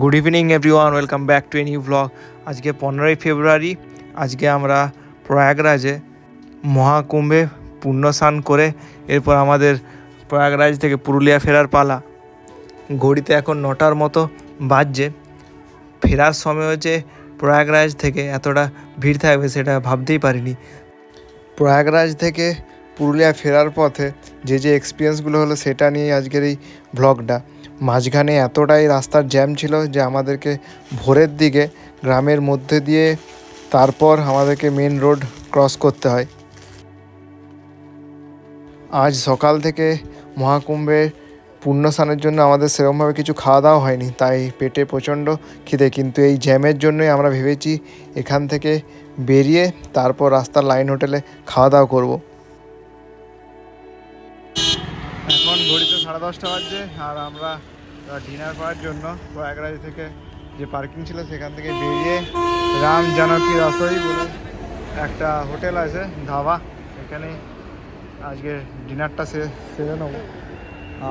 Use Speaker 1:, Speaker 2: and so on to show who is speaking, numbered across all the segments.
Speaker 1: Good evening everyone welcome back to a new blog আজকে পনেরোই ফেব্রুয়ারি। আজকে আমরা প্রয়াগরাজে মহাকুম্ভে পুণ্য স্নান করে এরপর আমাদের প্রয়াগরাজ থেকে পুরুলিয়া ফেরার পালা। ঘড়িতে এখন নটার মতো বাজছে। ফেরার সময় হচ্ছে প্রয়াগরাজ থেকে এতটা ভিড় থাকবে সেটা ভাবতেই পারিনি। প্রয়াগরাজ থেকে পুরুলিয়া ফেরার পথে যে যে এক্সপিরিয়েন্সগুলো হলো সেটা নিয়ে আজকের এই ব্লগটা মাঝখানে এতটাই রাস্তার জ্যাম ছিল যে আমাদেরকে ভোরের দিকে গ্রামের মধ্যে দিয়ে তারপর আমাদেরকে মেন রোড ক্রস করতে হয়। আজ সকাল থেকে মহাকুম্ভে পুণ্যস্নানের জন্য আমাদের সেরকমভাবে কিছু খাওয়া দাওয়া হয়নি, তাই পেটে প্রচণ্ড খিদে। কিন্তু এই জ্যামের জন্যই আমরা ভেবেছি এখান থেকে বেরিয়ে তারপর রাস্তার লাইন হোটেলে খাওয়া দাওয়া করব। এখন ঘড়িতে সাড়ে দশটা বাজছে আর আমরা ডিনার করার জন্য প্রয়াগরাজ থেকে যে পার্কিং ছিল সেখান থেকে বেরিয়ে রাম জানকী রসই বলে একটা হোটেল আছে, ধাবা। এখানে আজকে ডিনারটা সেরে নেব।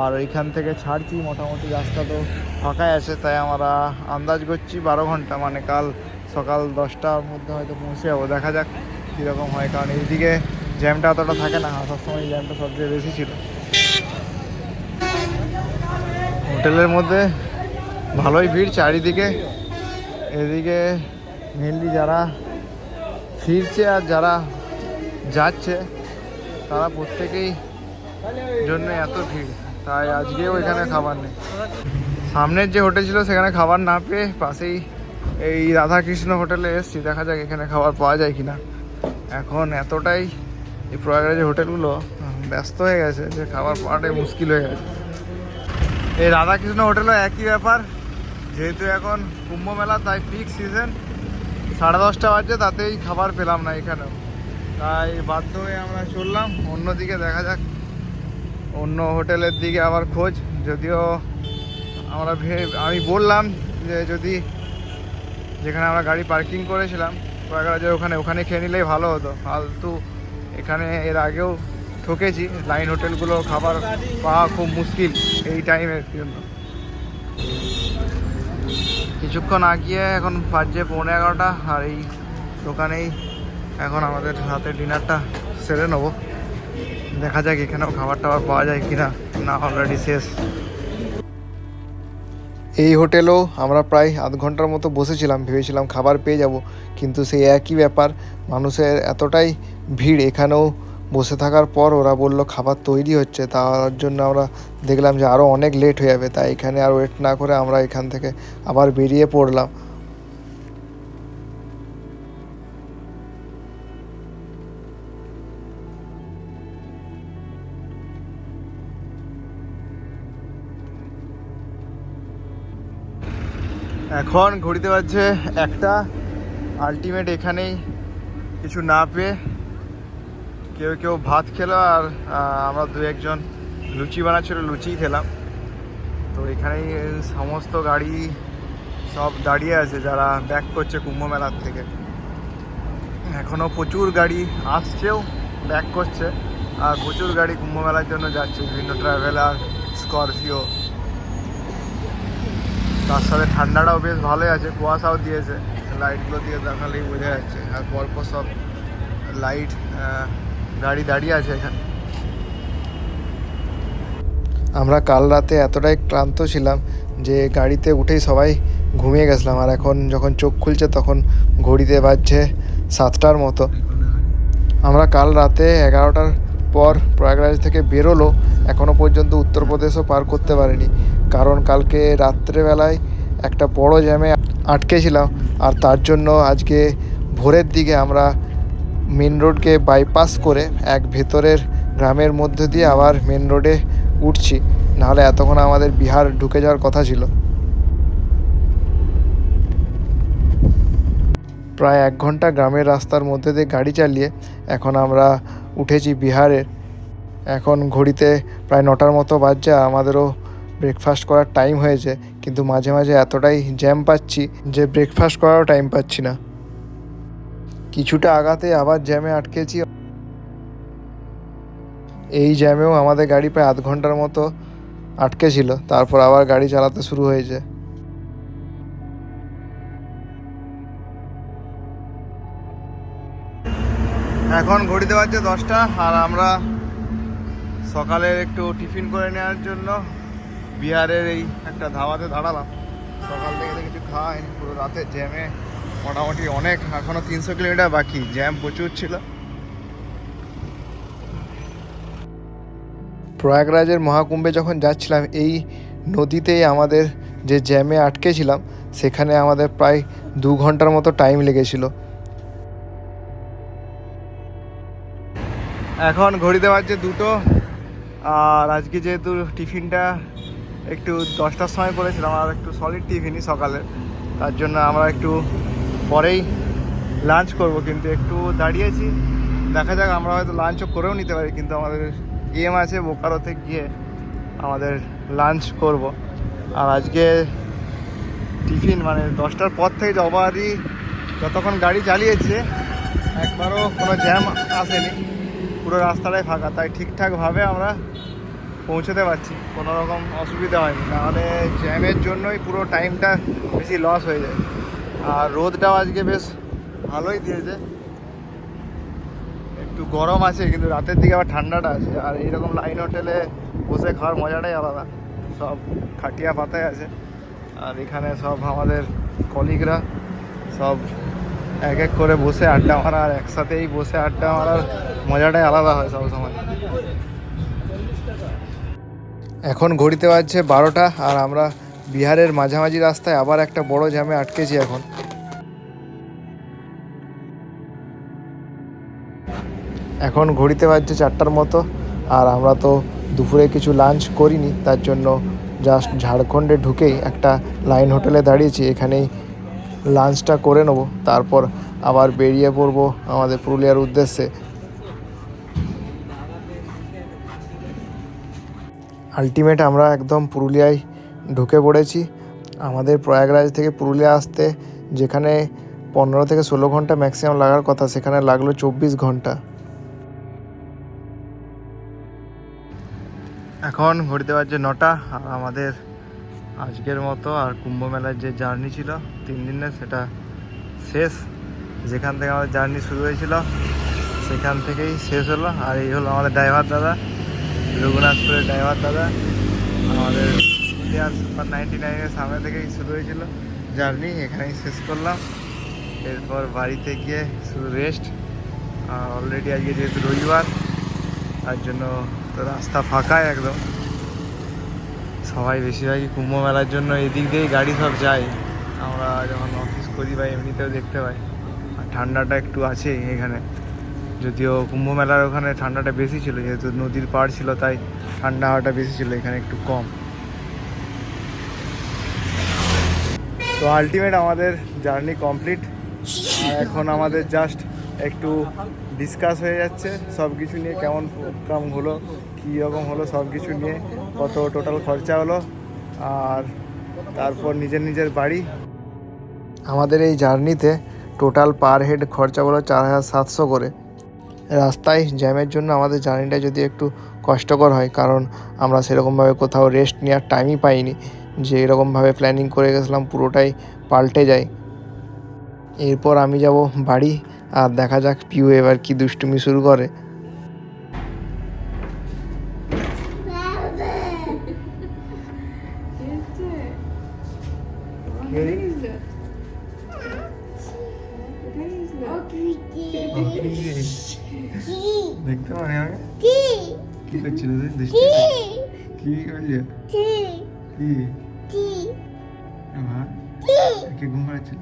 Speaker 1: আর ওইখান থেকে ছাড়ছি, মোটামুটি রাস্তা তো ফাঁকাই আছে, তাই আমরা আন্দাজ করছি বারো ঘণ্টা। মানে কাল সকাল দশটার মধ্যে হয়তো পৌঁছে যাব। দেখা যাক কীরকম হয়, কারণ এইদিকে জ্যামটা অতটা থাকে না আসার সময় জ্যামটা সবচেয়ে বেশি ছিল। হোটেলের মধ্যে ভালোই ভিড় চারিদিকে। এদিকে মেনলি যারা ফিরছে আর যারা যাচ্ছে, তারা প্রত্যেকেই জন্য এত ভিড়, তাই আজকেও এখানে খাবার নেই। সামনের যে হোটেল ছিল, সেখানে খাবার না পেয়ে পাশেই এই রাধাকৃষ্ণ হোটেলে এসছি, দেখা যাক এখানে খাবার পাওয়া যায় কিনা। এখন এতটাই এই প্রয়াগরাজের হোটেলগুলো, ব্যস্ত হয়ে গেছে যে খাবার পাওয়াটাই মুশকিল হয়ে গেছে। এই রাধাকৃষ্ণ হোটেলও একই ব্যাপার। যেহেতু এখন কুম্ভ মেলা, তাই পিক সিজন সাড়ে দশটা বাজছে, তাতেই খাবার পেলাম না এখানেও। তাই বাধ্য হয়ে আমরা চললাম। অন্যদিকে দেখা যাক। অন্য হোটেলের দিকে আবার খোঁজ। যদিও আমরা আমি বললাম যে যদি যেখানে আমরা গাড়ি পার্কিং করেছিলাম ওখানে ওখানে খেয়ে নিলেই ভালো হতো। ফালতু। এখানে এর আগেও ঠকেছি লাইন হোটেলগুলো খাবার পাওয়া খুব মুশকিল এই টাইমের জন্য। কিছুক্ষণ আগিয়ে এখন বাজছে পৌনে এগারোটা আর এই দোকানেই এখন আমাদের রাতের ডিনারটা সেরে নেব। দেখা যাক এখানেও খাবার টাবার পাওয়া যায় কিনা, না অলরেডি শেষ। এই হোটেলেও আমরা প্রায় আধ ঘণ্টার মতো বসেছিলাম, ভেবেছিলাম খাবার পেয়ে যাব, কিন্তু সেই একই ব্যাপার, মানুষের এতটাই ভিড় এখানেও বসে থাকার পর ওরা বলল, খাবার তৈরি হচ্ছে, তার জন্য আমরা দেখলাম যে আরও অনেক লেট হয়ে যাবে, তাই এখানে আর ওয়েট না করে আমরা এখান থেকে আবার বেরিয়ে পড়লাম। এখন ঘড়িতে বাজছে একটা। আলটিমেট এখানেই কিছু না পেয়ে কেউ কেউ ভাত খেলো আর আমরা দু একজন লুচি বানাচ্ছিল লুচি খেলাম। তো এখানেই সমস্ত গাড়ি সব দাঁড়িয়ে আছে যারা ব্যাক করছে কুম্ভ মেলার থেকে। এখনও প্রচুর গাড়ি আসছেও ব্যাক করছে। আর প্রচুর গাড়ি কুম্ভ মেলার জন্য যাচ্ছে, বিভিন্ন ট্রাভেলার স্করপিও তার সাথে ঠান্ডাটাও বেশ ভালোই আছে, কুয়াশাও দিয়েছে। লাইটগুলো দিয়ে দেখালেই বোঝা যাচ্ছে। আর পরপর সব লাইট গাড়ি দাঁড়িয়ে আছে এখানে। আমরা কাল রাতে এতটাই ক্লান্ত ছিলাম যে গাড়িতে উঠেই সবাই ঘুমিয়ে গেছিলাম, আর এখন যখন চোখ খুলছে তখন ঘড়িতে বাজছে সাতটার মতো। আমরা কাল রাতে এগারোটার পর প্রয়াগরাজ থেকে বেরোলো এখনও পর্যন্ত উত্তরপ্রদেশও পার করতে পারিনি, কারণ কালকে রাত্রেবেলায় একটা বড় জ্যামে আটকেছিলাম আর তার জন্য আজকে ভোরের দিকে আমরা মেন রোডকে বাইপাস করে এক ভেতরের গ্রামের মধ্যে দিয়ে আবার মেন রোডে উঠছি। নাহলে এতক্ষণ আমাদের বিহার ঢুকে যাওয়ার কথা ছিল। প্রায় এক ঘণ্টা গ্রামের রাস্তার মধ্যে দিয়ে গাড়ি চালিয়ে এখন আমরা উঠেছি বিহারের। এখন ঘড়িতে প্রায় নটার মতো বাজছে, আমাদেরও ব্রেকফাস্ট করার টাইম হয়েছে, কিন্তু মাঝে মাঝে এতটাই জ্যাম পাচ্ছি যে ব্রেকফাস্ট করারও টাইম পাচ্ছি না। কিছুটা আগাতে আবার জ্যামে আটকেছি। এই জ্যামেও আমাদের গাড়ি প্রায় আধ ঘণ্টার মতো আটকে ছিল, তারপর আবার গাড়ি চালাতে শুরু হয়েছে। এখন ঘড়ি দেওয়া হচ্ছে দশটা, আর আমরা সকালের একটু টিফিন করে নেওয়ার জন্য বিহারের এই একটা ধাওয়াতে দাঁড়ালাম। সকাল থেকে কিছু খাওয়া পুরো রাতে জ্যামে মোটামুটি অনেক, এখনও তিনশো কিলোমিটার বাকি, জ্যাম প্রচুর ছিল। প্রয়াগরাজের মহাকুম্ভে যখন যাচ্ছিলাম, এই নদীতেই আমাদের যে জ্যামে আটকেছিলাম সেখানে আমাদের প্রায় দু ঘণ্টার মতো টাইম লেগেছিল। এখন ঘড়িতে বাজছে দুটো, আর আজকে যেহেতু টিফিনটা একটু দশটার সময় করেছিলাম, আর একটু সলিড টিফিনই সকালে। তার জন্য আমরা একটু পরেই লাঞ্চ করব, কিন্তু একটু দাঁড়িয়েছি দেখা যাক, আমরা হয়তো লাঞ্চও করেও নিতে পারি, কিন্তু আমাদের গেম আছে, বোকারোতে গিয়ে আমাদের লাঞ্চ করব। আর আজকে টিফিন মানে দশটার পর থেকে যবারই যতক্ষণ গাড়ি চালিয়েছে, একবারও কোনো জ্যাম আসেনি। পুরো রাস্তাটাই ফাঁকা, তাই ঠিকঠাকভাবে আমরা পৌঁছতে পারছি। কোনো রকম অসুবিধা হয়নি, নাহলে জ্যামের জন্যই পুরো টাইমটা বেশি লস হয়ে যায়। আর রোদটাও আজকে বেশ ভালোই দিয়েছে। একটু গরম আছে, কিন্তু রাতের দিকে আবার ঠান্ডাটা আছে। আর এইরকম লাইন হোটেলে বসে খাওয়ার মজাটাই আলাদা। সব খাটিয়া পাতায় আছে। আর এখানে সব আমাদের কলিগরা সব এক এক করে বসে আড্ডা মারা, আর একসাথেই বসে আড্ডা মারার মজাটাই আলাদা হয় সব সময়। এখন ঘড়িতে বাজছে বারোটা, আর আমরা বিহারের মাঝামাঝি রাস্তায় আবার একটা বড় জ্যামে আটকেছি এখন। এখন ঘড়িতে বাজছে চারটার মতো, আর আমরা তো দুপুরে কিছু লাঞ্চ করিনি, তার জন্য জাস্ট ঝাড়খণ্ডে ঢুকেই একটা লাইন হোটেলে দাঁড়িয়েছি, এখানেই লাঞ্চটা করে নেব, তারপর আবার বেরিয়ে পড়ব আমাদের পুরুলিয়ার উদ্দেশ্যে। আলটিমেট আমরা একদম পুরুলিয়ায় ঢুকে পড়েছি। আমাদের প্রয়াগরাজ থেকে পুরুলিয়া আসতে যেখানে পনেরো থেকে ষোলো ঘণ্টা ম্যাক্সিমাম লাগার কথা, সেখানে লাগল চব্বিশ ঘণ্টা। এখন ঘুরতে পারছে নটা, আর আমাদের আজকের মতো আর কুম্ভ মেলার যে জার্নি ছিল, তিন দিনের সেটা শেষ। যেখান থেকে আমাদের জার্নি শুরু হয়েছিল, সেখান থেকেই শেষ হলো। আর এই হলো আমাদের ড্রাইভার দাদা, রঘুনাথপুরের ড্রাইভার দাদা আমাদের ইন্ডিয়ান সুপার নাইনটি নাইনের সামনে থেকেই শুরু হয়েছিল। জার্নি এখানেই শেষ করলাম। এরপর বাড়িতে গিয়ে শুধু রেস্ট অলরেডি আজকে যেহেতু রবিবার, তার জন্য তো রাস্তা ফাঁকাই একদম। সবাই বেশিরভাগই কুম্ভ মেলার জন্য এদিক দিয়েই গাড়ি সব যায়। আমরা যখন অফিস করি বা এমনিতেও দেখতে পাই, আর ঠান্ডাটা একটু আছে এখানে। যদিও কুম্ভ মেলার ওখানে ঠান্ডাটা বেশি ছিল, যেহেতু নদীর পাড় ছিল, তাই ঠান্ডা হাওয়াটা বেশি ছিল, এখানে একটু কম। তো আলটিমেট আমাদের জার্নি কমপ্লিট এখন আমাদের জাস্ট একটু ডিসকাস হয়ে যাচ্ছে সব কিছু নিয়ে কেমন কাম হলো কী রকম হলো সব কিছু নিয়ে, কত টোটাল খরচা হলো, আর তারপর নিজের নিজের বাড়ি। আমাদের এই জার্নিতে টোটাল পার হেড খরচা হলো চার হাজার সাতশো করে। রাস্তায় জ্যামের জন্য আমাদের জার্নিটা যদি একটু কষ্টকর হয়, কারণ আমরা সেরকমভাবে কোথাও রেস্ট নেওয়ার টাইমই পাইনি। যে এরকমভাবে প্ল্যানিং করে গেছিলাম পুরোটাই পাল্টে যায়। এরপর আমি যাব বাড়ি আর দেখা যাক পিউ এবার কি দুষ্টুমি শুরু করে। দেখতে পারি আমি কি? করছিল কি? কি? মা কে ঘুম পাড়াচ্ছিল?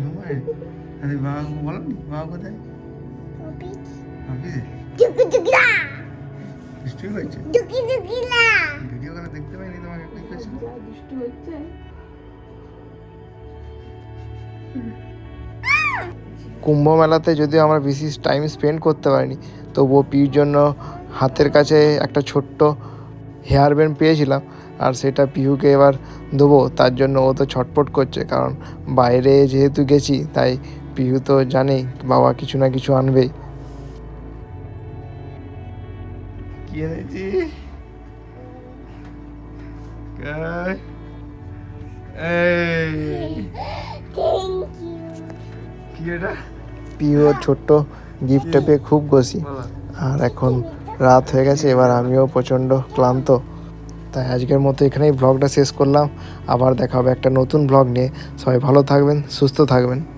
Speaker 1: ঘুম পাড়ে আরে বাবা বলো নি বাবা কোথায়? অফিসে। বৃষ্টি হয়েছে? ভিডিও করে দেখতে পাইনি তোমাকে কি করছিল? কুম্ভ মেলাতে যদিও আমরা বেশি টাইম স্পেন্ড করতে পারিনি তবুও পির জন্য হাতের কাছে একটা ছোট্ট হেয়ার ব্যান্ড পেয়েছিলাম আর সেটা পিহুকে এবার দেবো। তার জন্য ও তো ছটপট করছে কারণ বাইরে যেহেতু গেছি তাই পিহু তো জানেই বাবা কিছু না কিছু আনবেই কি এনেছি? ছোট্ট গিফটটা পেয়ে খুব খুশি। আর এখন রাত হয়ে গেছে, এবার আমিও প্রচণ্ড ক্লান্ত। তাই আজকের মতো এখানেই ব্লগটা শেষ করলাম। আবার দেখা হবে একটা নতুন ব্লগ নিয়ে। সবাই ভালো থাকবেন, সুস্থ থাকবেন।